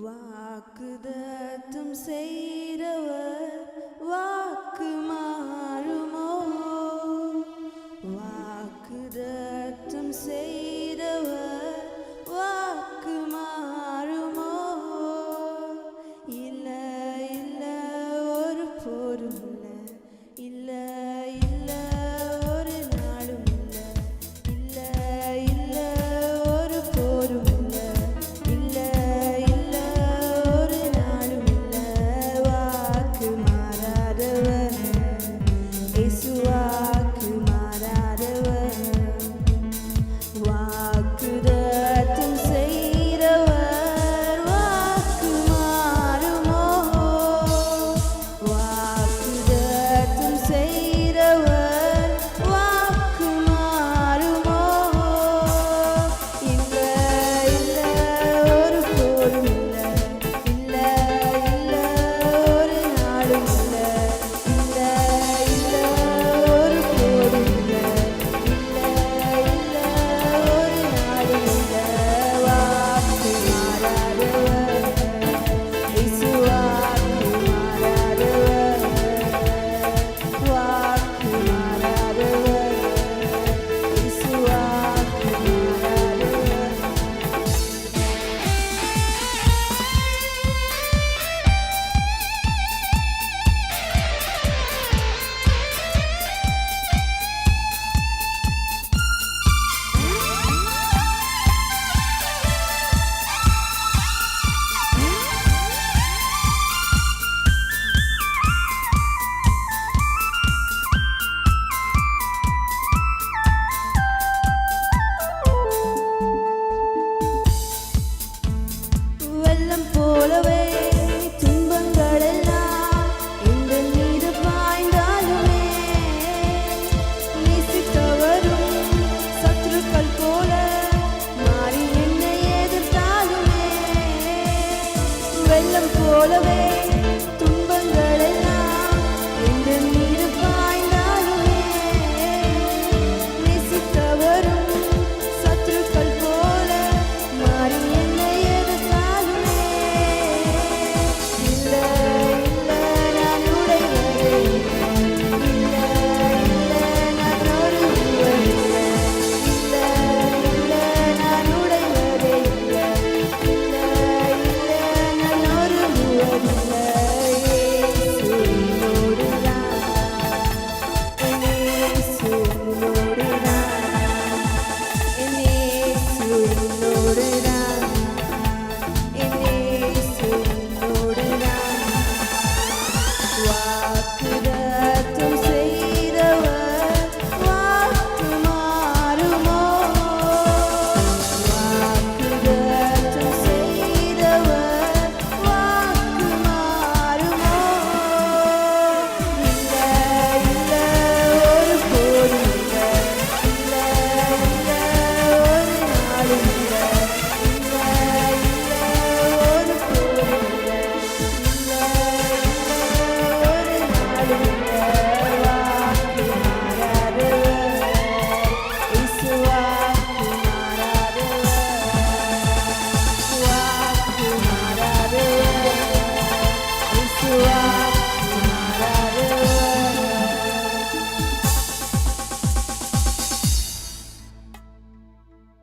வாக்குதத்தும் செய்தவர் வாக்கு மாறும். போலவே today.